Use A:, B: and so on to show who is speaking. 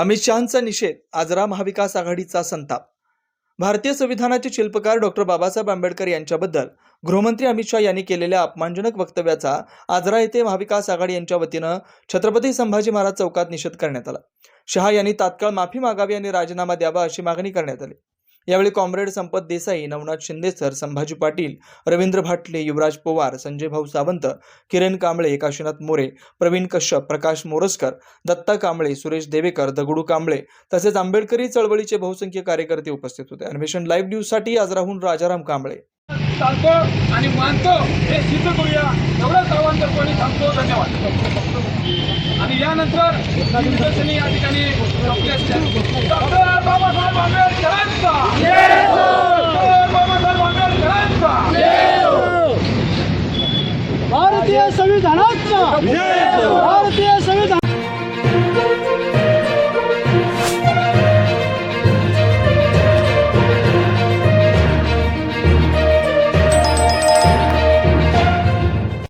A: अमित शहांचा निषेध आजरा महाविकास आघाडीचा संताप. भारतीय संविधानाचे शिल्पकार डॉक्टर बाबासाहेब आंबेडकर यांच्याबद्दल गृहमंत्री अमित शहा यांनी केलेल्या अपमानजनक वक्तव्याचा आजरा येथे महाविकास आघाडी यांच्या वतीनं छत्रपती संभाजी महाराज चौकात निषेध करण्यात आला. शहा यांनी तात्काळ माफी मागावी आणि राजीनामा द्यावा अशी मागणी करण्यात आली. यावेळी कॉम्रेड संपत देसाई नवनाथ शिंदेसर संभाजी पाटील रवींद्र भाटले युवराज पवार संजय भाऊ सावंत किरण कांबळे काशीनाथ मोरे प्रवीण कश्यप प्रकाश मोरसकर दत्ता कांबळे सुरेश देवेकर दगडू कांबळे तसेच आंबेडकरी चळवळीचे बहुसंख्य कार्यकर्ते उपस्थित होते. अन्वेषण लाईव्ह न्यूजसाठी आजराहून राजाराम कांबळे.
B: चालतो आणि मानतो हे सिद्ध करूया. एवढं सर्वांचं कोणी थांबतो धन्यवाद. आणि यानंतर या ठिकाणी आपले असतील. डॉक्टर बाबासाहेब आंबेडकरांचा डॉक्टर बाबासाहेब आंबेडकरांचा
C: भारतीय संविधानाचा भारतीय